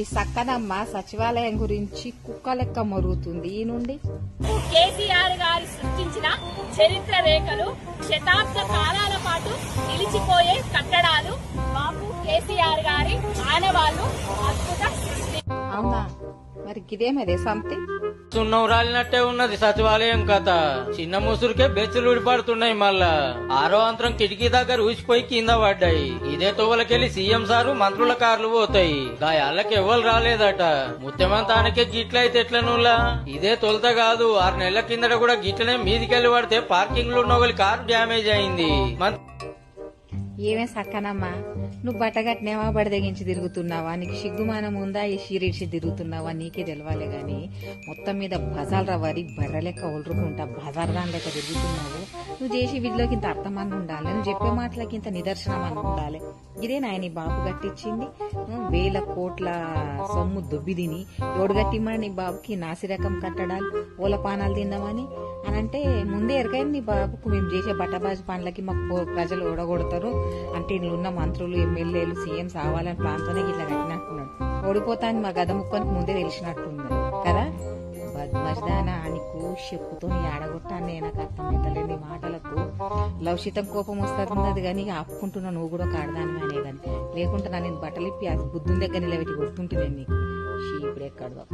ఈ సక్కనమ్మ సచివాలయం గురించి కుక్క లెక్క మరుగుతుంది. ఈ నుండి కేసీఆర్ గారు సృష్టించిన చరిత్ర రేఖలు శతాబ్ద కాలాల పాటు నిలిచిపోయే కట్టడాలు బాబు కేసీఆర్ గారి ఆనవాళ్ళు అద్భుత సృష్టి. అవునా? మరి గిదేమదే సంతి? సున్నం రాలినట్టే ఉన్నది సచివాలయం కథ. చిన్న ముసురుకే బెచ్చులు విడిపడుతున్నాయి మళ్ళా. ఆరో అంతరం కిటికీ దగ్గర ఊసిపోయి కింద పడ్డాయి. ఇదే తోవలకెళ్ళి సీఎం సారు మంత్రుల కార్లు పోతాయి. గాయాళ్ళకి ఎవరు రాలేదట. ముత్యమంతానికే గిట్లయితే ఎట్లనులా? ఇదే తొలత కాదు ఆరు నెలల కిందట కూడా గిట్లనే మీదికెళ్ళి పడితే పార్కింగ్లో ఉన్న ఒకరి కారు డ్యామేజ్ అయింది. ఏమే సక్కనమ్మా? నువ్వు బట్టగట్టినేవా? బడదగించి తిరుగుతున్నావా? నీకు సిగ్గుమానం ఉందా ఈ షీరిడ్చి తిరుగుతున్నావా? నీకే తెలవాలి కానీ మొత్తం మీద బజార్ రవ్వరి బర్రె లెక్క ఒలురుకుంటా బజార్ దాని లెక్క తిరుగుతున్నావు. నువ్వు చేసే విధిలోకి ఇంత అర్థమని ఉండాలి నువ్వు చెప్పే మాటలకి ఇంత నిదర్శనం అని ఉండాలి ఇదే నాయన నీ బాబు కట్టించింది నువ్వు వేల కోట్ల సొమ్ము దొబ్బి తిని ఎవడు కట్టిమ్మని నీ బాబుకి? నాసిరకం కట్టడాలు ఓలపానాలు తిన్నామని అంటే ముందే ఎరకైంది నీ బాబుకు. మేము చేసే బట్టబాజు పనులకి మాకు ప్రజలు ఓడగొడతారు. అంటే ఇందులో ఉన్న మంత్రులు ఎమ్మెల్యేలు సీఎం సావాలని ప్లాన్తోనే ఇట్లా కట్టినట్టున్నాడు ఓడిపోతాను మా గద ముక్కనికి ముందే తెలిసినట్టుంది కదా? బద్మజ్దానా నీకు చెప్పుతో ఆడగొట్టాను నేను. నాకు అర్థమవుతలేని మాటలకు లవషితం కోపం వస్తుంది కానీ ఆపుకుంటున్నా నువ్వు కూడా ఒక ఆడదాని అనేదాన్ని లేకుంటే నా నేను బట్టలు ఇప్పి అది బుద్ధుని దగ్గర నిలబెట్టి కొడుతుంటే నీకు. షీ ఇప్పుడు ఎక్కడో